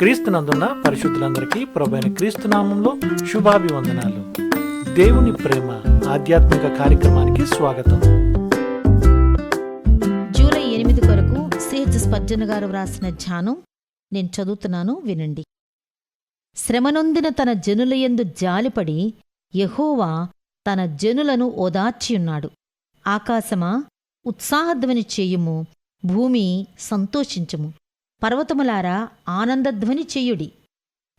క్రీస్తునందున్న పరిశుద్ధులందరికీ ప్రభైన క్రీస్తు నామంలో శుభాభివందనాలు. దేవుని ప్రేమ ఆధ్యాత్మిక కార్యక్రమానికి స్వాగతం. జూలై ఎనిమిది కొరకు సిహెచ్ స్పర్జన్ గారు వ్రాసిన ధ్యానం నేను చదువుతున్నాను వినండి. శ్రమనొందిన తన జనులయందు జాలిపడి యహోవా తన జనులను ఓదార్చియున్నాడు. ఆకాశమా ఉత్సాహధ్వని చేయుము భూమి సంతోషించము. పర్వతములారా ఆనందధ్వని చెయ్యుడి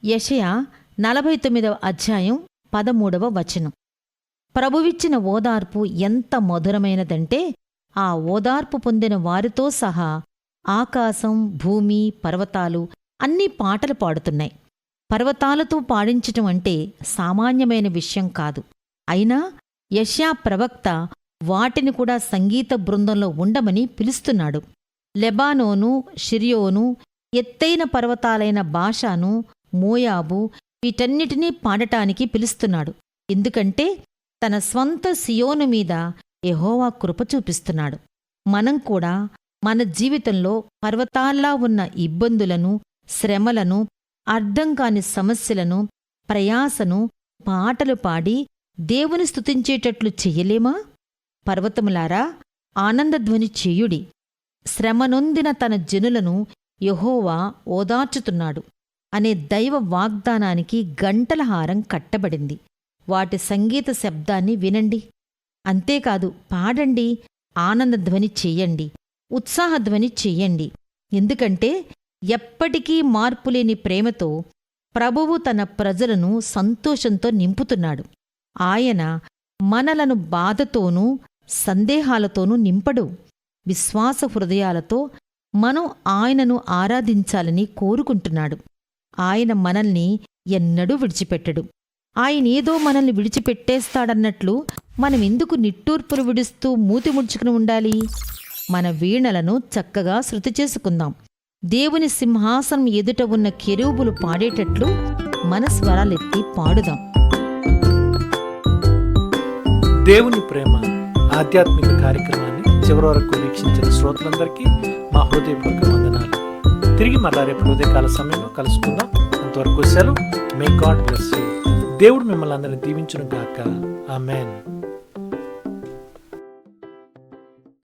యషయ నలభై తొమ్మిదవ అధ్యాయం పదమూడవ వచనం. ప్రభువిచ్చిన ఓదార్పు ఎంత మధురమైనదంటే ఆ ఓదార్పు పొందిన వారితో సహా ఆకాశం భూమి పర్వతాలు అన్ని పాటలు పాడుతున్నాయి. పర్వతాలతో పాడించటం అంటే సామాన్యమైన విషయం కాదు. అయినా యష్యా ప్రవక్త వాటిని కూడా సంగీత బృందంలో ఉండమని పిలుస్తున్నాడు. లెబానోను షిరియోను ఎత్తైన పర్వతాలైన బాషాను మోయాబు వీటన్నిటినీ పాడటానికి పిలుస్తున్నాడు. ఎందుకంటే తన స్వంత సియోను మీద ఎహోవా కృప చూపిస్తున్నాడు. మనం కూడా మన జీవితంలో పర్వతాల్లా ఉన్న ఇబ్బందులను శ్రమలను అర్థం కాని సమస్యలను ప్రయాసను పాటలు పాడి దేవుని స్తుతించేటట్లు చెయ్యలేమా పర్వతములారా ఆనందధ్వని చేయుడి. శ్రమనొందిన తన జనులను యహోవా ఓదార్చుతున్నాడు అనే దైవ వాగ్దానానికి గంటల హారం కట్టబడింది. వాటి సంగీత శబ్దాన్ని వినండి. అంతేకాదు పాడండి ఆనందధ్వని చెయ్యండి ఉత్సాహధ్వని చెయ్యండి ఎందుకంటే ఎప్పటికీ మార్పులేని ప్రేమతో ప్రభువు తన ప్రజలను సంతోషంతో నింపుతున్నాడు. ఆయన మనలను బాధతోనూ సందేహాలతోనూ నింపడు. విశ్వాస హృదయాలతో మనం ఆయనను ఆరాధించాలని కోరుకుంటున్నాడు. ఆయన మనల్ని ఎన్నడూ విడిచిపెట్టడు. ఆయనేదో మనల్ని విడిచిపెట్టేస్తాడన్నట్లు మనమెందుకు నిట్టూర్పులు విడుస్తూ మూతి ముడుచుకుని ఉండాలి? మన వీణలను చక్కగా శృతి చేసుకుందాం. దేవుని సింహాసనం ఎదుట ఉన్న కెరూబులు పాడేటట్లు మన స్వరాలెత్తి పాడుదాం. దేవుని ప్రేమ ఆధ్యాత్మిక కార్యక్రమాన్ని చివరి వరకు వీక్షించిన శ్రోతలందరికీ మా హృదయపూర్వక వందనాలు. తిరిగి మళ్ళా రేపు హృదయకాల సమయంలో కలుసుకుందాం. అంతవరకు సెలవు మే గాడ్ బ్లెస్ యూ దేవుడు మిమ్మల్ని అందరినీ దీవించును గాక ఆమెన్